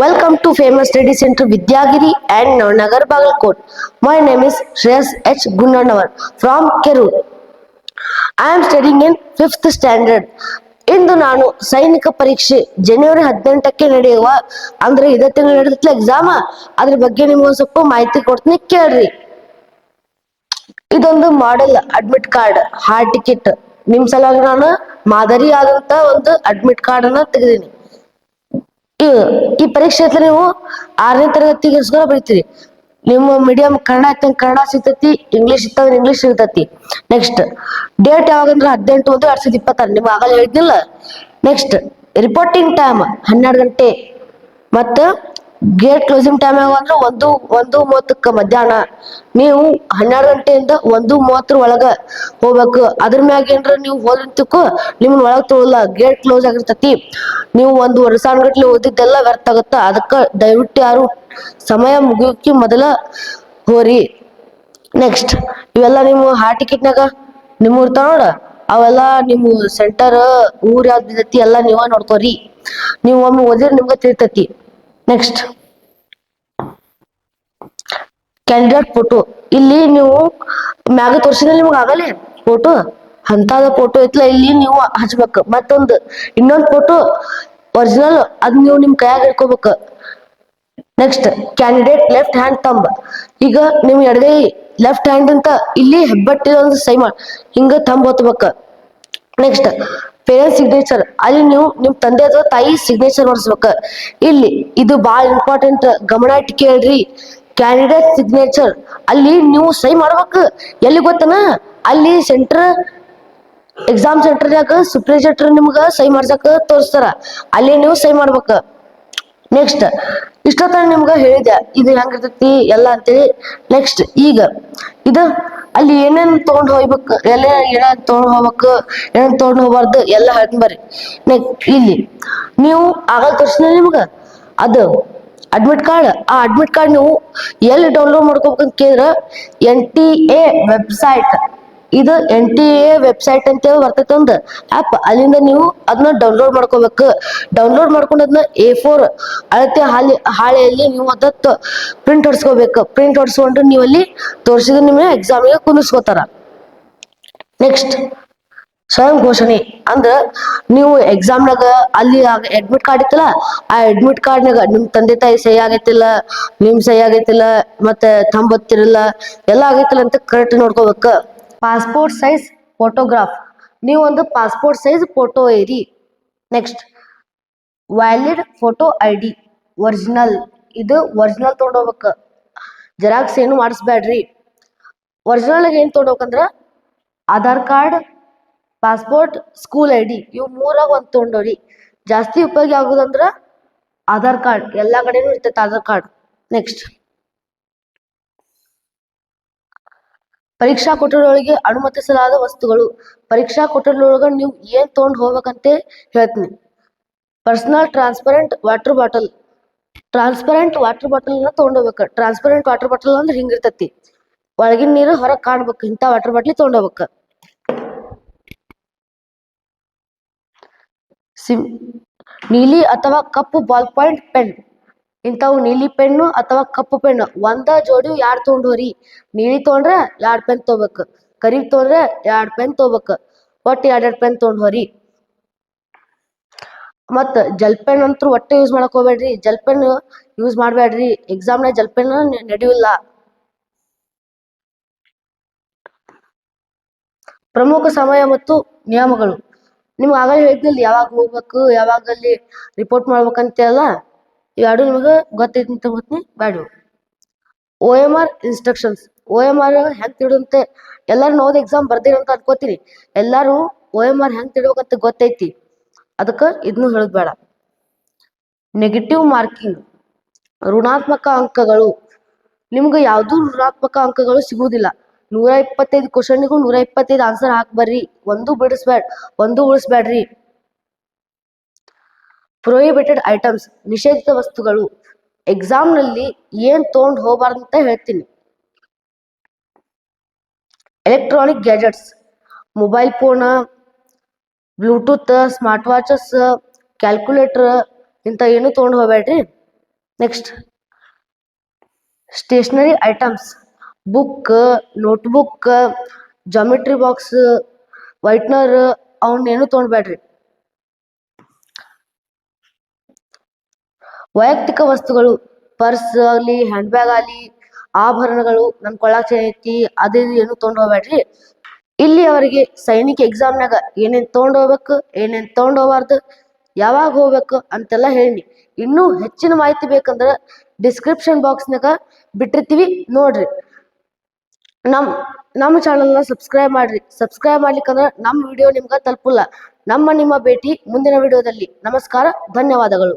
Welcome to Famous Study Center, Vidyagiri and Nagar Bagalkot. My name is Shreyas H. Gunanavar from Kerur. I am studying in fifth standard. ಇಂದು ನಾನು ಸೈನಿಕ ಪರೀಕ್ಷೆ ಜನವರಿ ಹದಿನೆಂಟಕ್ಕೆ ನಡೆಯುವ, ಅಂದ್ರೆ ಇದೇ ತಿಂಗಳು ನಡೆದತ್ಲ ಎಕ್ಸಾಮ ಅದ್ರ ಬಗ್ಗೆ ನಿಮ್ಗೆ ಸ್ವಲ್ಪ ಮಾಹಿತಿ ಕೊಡ್ತೀನಿ, ಕೇಳ್ರಿ ಇದೊಂದು model admit card hall ticket ನಿಮ್ ಸಲುವಾಗಿ ನಾನು ಮಾದರಿ ಆದಂತ ಒಂದು ಅಡ್ಮಿಟ್ ಕಾರ್ಡ್ ಅನ್ನ ತೆಗೆದೀನಿ ಈ ಈ ಪರೀಕ್ಷೆ ಹತ್ರ ನೀವು ಆರನೇ ತರಗತಿಗೆ ಬರೀತೀರಿ. ನಿಮ್ಮ ಮೀಡಿಯಂ ಕನ್ನಡ ಇತ್ತಂಗ ಕನ್ನಡ ಸಿಗ್ತೈತಿ ಇಂಗ್ಲಿಷ್ ಇತ್ತಂದ್ರೆ ಇಂಗ್ಲಿಷ್ ಸಿಗ್ತೈತಿ. ನೆಕ್ಸ್ಟ್ ಡೇಟ್ ಯಾವಾಗಂದ್ರೆ ಹದಿನೆಂಟು ಒಂದು ಎರಡ್ ಸಾವಿರದ ಇಪ್ಪತ್ತಾರು. ನಿಮ್ಗೆ ಆಗಲ್ಲ ಹೇಳಿದ್ನಿಲ್ಲ? ನೆಕ್ಸ್ಟ್ ರಿಪೋರ್ಟಿಂಗ್ ಟೈಮ್ ಹನ್ನೆರಡು ಗಂಟೆ. ಮತ್ತು ಗೇಟ್ ಕ್ಲೋಸಿಂಗ್ ಟೈಮ್ ಅಂದ್ರೆ ಒಂದು ಒಂದು ಮೂವತ್ತಕ್ಕ ಮಧ್ಯಾಹ್ನ ನೀವು ಹನ್ನೆರಡು ಗಂಟೆಯಿಂದ ಒಂದು ಮೂವತ್ತರ ಒಳಗ ಹೋಗ್ಬೇಕು. ಅದ್ರ ಮ್ಯಾಗ ಏನ್ರ ನೀವು ಹೋದಂತಕ್ಕೂ ನಿಮ್ನ ಒಳಗ್ ತೊಗೊಲ್ಲ ಗೇಟ್ ಕ್ಲೋಸ್ ಆಗಿರ್ತತಿ. ನೀವು ಒಂದು ವರ್ಷ ಗಟ್ಲೆ ಓದಿದ್ದೆಲ್ಲ ವ್ಯರ್ಥ ಆಗುತ್ತ. ಅದಕ್ಕ ದಯವಿಟ್ಟು ಯಾರು ಸಮಯ ಮುಗಿಯೋಕೆ ಮೊದಲ ಹೋರಿ. ನೆಕ್ಸ್ಟ್ ಇವೆಲ್ಲ ನಿಮ್ಮ ಹಾ ಟಿಕೆಟ್ನಾಗ ನಿಮ್ಮ ಇರ್ತಾವ ನೋಡ ಅವೆಲ್ಲ ನಿಮ್ಮ ಸೆಂಟರ್ ಊರ್ ಯಾವ್ದು ಎಲ್ಲ ನೀವ ನೋಡ್ಕೋರಿ. ನೀವು ಒಮ್ಮೆ ಓದಿದ್ರೆ ನಿಮ್ಗೆ ತಿಳಿತೈತಿ. ನೆಕ್ಸ್ಟ್ ಕ್ಯಾಂಡಿಡೇಟ್ ಫೋಟೋ ಇಲ್ಲಿ ನೀವು ಮ್ಯಾಗ ತೋರಿಸಿದ್ರೆ ನಿಮ್ಗೆ ಆಗಲ್ಲ ಫೋಟೋ ಅಂತದ ಫೋಟೋ ಐತ್ಲ ಇಲ್ಲಿ ನೀವು ಹಚ್ಬೇಕು. ಮತ್ತೊಂದು, ಇನ್ನೊಂದು ಫೋಟೋ ಒರಿಜಿನಲ್ ಅದ್ ನೀವು ನಿಮ್ ಕೈಯಾಗ ಇಟ್ಕೋಬೇಕು next candidate left hand thumb ಈಗ ನಿಮ್ ಎಡಗೈ ಲೆಫ್ಟ್ ಹ್ಯಾಂಡ್ ಅಂತ ಇಲ್ಲಿ ಹೆಬ್ಬಟ್ಟಿದ ಸೈ ಮಾಡಿ ಹಿಂಗ ತಂಬ್ ಹೊತ್ಬೇಕ ನೆಕ್ಸ್ಟ್ ಪೇರೆಂಟ್ ಸಿಗ್ನೇಚರ್ ಅಲ್ಲಿ ನೀವು ನಿಮ್ ತಂದೆ ಅಥವಾ ತಾಯಿ ಸಿಗ್ನೇಚರ್ ಮಾಡಿಸ್ಬೇಕ. ಇಲ್ಲಿ ಇದು ಬಹಳ ಇಂಪಾರ್ಟೆಂಟ್ ಗಮನ ಇಟ್ಟು ಕೇಳ್ರಿ. ಕ್ಯಾಂಡಿಡೇಟ್ ಸಿಗ್ನೇಚರ್ ಅಲ್ಲಿ ನೀವು ಸೈ ಮಾಡ್ಬೇಕು. ಎಲ್ಲಿ ಗೊತ್ತನ? ಅಲ್ಲಿ ಸೆಂಟರ್ ಎಕ್ಸಾಮ್ ಸೆಂಟರ್ನಾಗ ಸುಪ್ರಿಜೆಕ್ಟರ್ ನಿಮ್ಗೆ ಸೈ ಮಾಡ್ಸಕ ತೋರಿಸ್ತಾರ. ಅಲ್ಲಿ ನೀವು ಸೈ ಮಾಡ್ಬೇಕು. ನೆಕ್ಸ್ಟ್ ಇಷ್ಟೊತ್ತ ನಿಮ್ಗೆ ಹೇಳಿದೆ ಇದು ಹೆಂಗಿರ್ತೈತಿ? ಎಲ್ಲ ಅಂತೇಳಿ. ನೆಕ್ಸ್ಟ್ ಈಗ, ಇದು ಅಲ್ಲಿ ಏನೇನ್ ತಗೊಂಡ್ ಹೋಗ್ಬೇಕು? ಎಲ್ಲ ಏನೇನ್ ತಗೊಂಡ್ ಹೋಗ್ಬೇಕು ಏನೇನ್ ತಗೊಂಡ್ ಹೋಗ್ಬಾರ್ದು, ಎಲ್ಲ ಹೇಳ್ತೀನಿ ಬರ್ರಿ. ಇಲ್ಲಿ ನೀವು ಆಗಲ್ ತಕ್ಷಣ ನಿಮ್ಗ ಅದು ಅಡ್ಮಿಟ್ ಕಾರ್ಡ್ ಆ ಅಡ್ಮಿಟ್ ಕಾರ್ಡ್ ನೀವು ಎಲ್ಲಿ ಡೌನ್ಲೋಡ್ ಮಾಡ್ಕೋಬೇಕಂತ ಕೇಳಿದ್ರೆ ಎನ್ ಟಿ ಎ ವೆಬ್ಸೈಟ್ ಇದು ಎನ್ ಟಿ ಎ ವೆಬ್ಸೈಟ್ ಅಂತ ಹೇಳಿ ಬರ್ತೈತೆ ಒಂದು ಆಪ್ ಅಲ್ಲಿಂದ ನೀವು ಅದನ್ನ ಡೌನ್ಲೋಡ್ ಮಾಡ್ಕೋಬೇಕು. ಡೌನ್ಲೋಡ್ ಮಾಡ್ಕೊಂಡು ಅದನ್ನ ಎ ಫೋರ್ ಅಳತೆ ಹಾಲಿ, ಹಾಳೆಯಲ್ಲಿ ನೀವು ಅದತ್ತು ಪ್ರಿಂಟ್ ಹೊಡ್ಸ್ಕೋಬೇಕು. ಪ್ರಿಂಟ್ ಹೊಡ್ಸ್ಕೊಂಡು ನೀವು ಅಲ್ಲಿ ತೋರಿಸಿದ್ರೆ ನಿಮಗೆ ಎಕ್ಸಾಮಿಗೆ ಕುಂದಿಸ್ಕೋತಾರ. ನೆಕ್ಸ್ಟ್ ಸ್ವಯಂ ಘೋಷಣೆ. ಅಂದ್ರ ನೀವು ಎಕ್ಸಾಮ್ನಾಗ ಅಲ್ಲಿ ಅಡ್ಮಿಟ್ ಕಾರ್ಡ್ ಇತ್ತಲ್ಲ, ಆ ಅಡ್ಮಿಟ್ ಕಾರ್ಡ್ನಾಗ ನಿಮ್ ತಂದೆ ತಾಯಿ ಸಹಿ ಆಗೈತಿಲ್ಲ, ನಿಮ್ ಸಹಿ ಆಗೈತಿಲ್ಲ, ಮತ್ತೆ ತಂಬತ್ತಿರಲ್ಲ, ಎಲ್ಲ ಆಗೈತಿಲ್ಲ ಅಂತ ಕರೆಕ್ಟ್ ನೋಡ್ಕೋಬೇಕು. Passport size photograph. ನೀವು ಒಂದು ಪಾಸ್ಪೋರ್ಟ್ ಸೈಜ್ ಫೋಟೋ ಏರಿ next, valid photo I D original. ಇದು ಒರಿಜಿನಲ್ ತೊಗೊಂಡೋಗ್ಬೇಕು. ಜೆರಾಕ್ಸ್ ಏನು ಮಾಡಿಸ್ಬೇಡ್ರಿ. ಒರಿಜಿನಲ್ ಏನು ತೊಗೊಂಡೋಗ್ಬೇಕಂದ್ರ Aadhaar card, passport, school I D ಇವು ಮೂರಾಗ ಒಂದು ತೊಗೊಂಡೋರಿ ಜಾಸ್ತಿ ಉಪಯೋಗ ಆಗೋದಂದ್ರೆ ಆಧಾರ್ ಕಾರ್ಡ್. ಎಲ್ಲ ಕಡೆನೂ ಇರ್ತೈತೆ ಆಧಾರ್ ಕಾರ್ಡ್. ನೆಕ್ಸ್ಟ್ ಪರೀಕ್ಷಾ ಕೊಠಡಿಯೊಳಗೆ ಅನುಮತಿಸಲಾದ ವಸ್ತುಗಳು. ಪರೀಕ್ಷಾ ಕೊಠಡಿಯೊಳಗ ನೀವು ಏನ್ ತಗೊಂಡ್ ಹೋಗ್ಬೇಕಂತ ಹೇಳ್ತೀನಿ. Personal transparent water bottle transparent water ಬಾಟಲ್ನ ತಗೊಂಡೋಗ್ಬೇಕು ಟ್ರಾನ್ಸ್ಪರೆಂಟ್ ವಾಟರ್ ಬಾಟಲ್ ಅಂದ್ರೆ ಹಿಂಗಿರ್ತೈತಿ. ಒಳಗಿನ ನೀರು ಹೊರಗೆ ಕಾಣ್ಬೇಕು. ಇಂಥ ವಾಟರ್ ಬಾಟ್ಲಿ ತೊಗೊಂಡೋಗ್ಬೇಕು ಸಿಮ್ ನೀಲಿ ಅಥವಾ ಕಪ್ಪು ಬಾಲ್ ಪಾಯಿಂಟ್ ಪೆನ್ ಇಂಥವು ನೀಲಿ ಪೆನ್ನು ಅಥವಾ ಕಪ್ಪು ಪೆನ್ನು ಒಂದ ಜೋಡಿ ಯಾರ್ ತೊಗೊಂಡೋರಿ ನೀಲಿ ತೊಗೊಂಡ್ರೆ ಎರಡ್ ಪೆನ್ ತಗೋಬೇಕು ಕರಿ ತೊಗೊಂಡ್ರೆ ಎರಡ್ ಪೆನ್ ತಗೋಬೇಕು ಒಟ್ಟು ಎರಡೆರಡು ಎರಡ್ ಪೆನ್ ತೊಗೊಂಡ್ ಹೋರಿ. ಮತ್ತ ಜಲ್ ಪೆನ್ ಅಂತೂ ಒಟ್ಟೆ ಯೂಸ್ ಮಾಡಕ್ ಹೋಗ್ಬೇಡ್ರಿ. ಜಲ್ ಪೆನ್ ಯೂಸ್ ಮಾಡ್ಬೇಡ್ರಿ. ಎಕ್ಸಾಮ್ನಾಗ ಜಲ್ ಪೆನ್ ನಡೆಯುಲ್ಲ. ಪ್ರಮುಖ ಸಮಯ ಮತ್ತು ನಿಯಮಗಳು. ನಿಮ್ಗೆ ಆಗಲೇ ಹೇಳಿದ್ನಲ್ಲ ಯಾವಾಗ ಹೋಗ್ಬೇಕು ಯಾವಾಗ ಅಲ್ಲಿ ರಿಪೋರ್ಟ್ ಮಾಡ್ಬೇಕಂತೆಲ್ಲ ಎರಡು ನಿಮಗೆ ಗೊತ್ತೈತಿ ಅಂತ ಗೊತ್ತೀನಿ ಬ್ಯಾಡು O M R instructions O M R ಹೆಂಗ್ ತಿಳುವಂತೆ ಎಲ್ಲರೂ ನೋದ್ ಎಕ್ಸಾಮ್ ಬರ್ದಿರ ಅಂತ ಅನ್ಕೋತೀನಿ ಎಲ್ಲಾರು ಓ ಎಂ ಆರ್ ಹೆಂಗ್ ತಿಳ್ಬೇಕಂತ ಗೊತ್ತೈತಿ. ಅದಕ್ಕ ಇದನ್ನು ಹೇಳೋದು ಬೇಡ. ನೆಗೆಟಿವ್ ಮಾರ್ಕಿಂಗ್ ಋಣಾತ್ಮಕ ಅಂಕಗಳು. ನಿಮ್ಗೆ ಯಾವ್ದು ಋಣಾತ್ಮಕ ಅಂಕಗಳು ಸಿಗುವುದಿಲ್ಲ ನೂರ ಇಪ್ಪತ್ತೈದು ಕ್ವಶನ್ಗೂ ನೂರ ಇಪ್ಪತ್ತೈದು ಆನ್ಸರ್ ಹಾಕ್ ಬರ್ರಿ. ಒಂದು ಬಿಡಿಸ್ಬೇಡ ಒಂದು ಉಳಿಸ್ಬೇಡ್ರಿ ಪ್ರೊಹಿಬಿಟೆಡ್ ಐಟಮ್ಸ್ ನಿಷೇಧಿತ ವಸ್ತುಗಳು ಎಕ್ಸಾಮ್ನಲ್ಲಿ ಏನ್ ತಗೊಂಡು ಹೋಗಬಾರ್ದು ಅಂತ ಹೇಳ್ತೀನಿ. Electronic gadgets mobile phone bluetooth smart watches calculator ಇಂಥ ಏನು ತೊಗೊಂಡು ಹೋಗ್ಬೇಡ್ರಿ. Next stationery items book notebook geometry box whitener ಅವನ್ನೇನು ತೊಗೊಳ್ಬೇಡ್ರಿ ವೈಯಕ್ತಿಕ ವಸ್ತುಗಳು, ಪರ್ಸ್ ಆಗ್ಲಿ ಹ್ಯಾಂಡ್ ಬ್ಯಾಗ್ ಆಗ್ಲಿ, ಆಭರಣಗಳು ನನ್ ಕೊಳ್ಳಾಕ್ ಐತಿ ಅದು ಇದು ಏನು ತೊಗೊಂಡ್ ಹೋಗ್ಬೇಡ್ರಿ. ಇಲ್ಲಿ ಅವರಿಗೆ ಸೈನಿಕ ಎಕ್ಸಾಮ್ ನಾಗ ಏನೇನ್ ತೊಗೊಂಡ್ ಹೋಗ್ಬೇಕು, ಏನೇನ್ ತೊಗೊಂಡ್ ಹೋಗ್ಬಾರ್ದು, ಯಾವಾಗ ಹೋಗ್ಬೇಕು ಅಂತೆಲ್ಲ ಹೇಳಿ. ಇನ್ನೂ ಹೆಚ್ಚಿನ ಮಾಹಿತಿ ಬೇಕಂದ್ರ ಡಿಸ್ಕ್ರಿಪ್ಷನ್ ಬಾಕ್ಸ್ನಾಗ ಬಿಟ್ಟಿರ್ತೀವಿ ನೋಡ್ರಿ. ನಮ್ ನಮ್ಮ ಚಾನಲ್ನ ಸಬ್ಸ್ಕ್ರೈಬ್ ಮಾಡ್ರಿ. ಸಬ್ಸ್ಕ್ರೈಬ್ ಮಾಡ್ಲಿಕ್ಕಂದ್ರ ನಮ್ಮ ವಿಡಿಯೋ ನಿಮ್ಗ ತಲುಪಲ್ಲ. ನಮ್ಮ ನಿಮ್ಮ ಭೇಟಿ ಮುಂದಿನ ವಿಡಿಯೋದಲ್ಲಿ ನಮಸ್ಕಾರ, ಧನ್ಯವಾದಗಳು.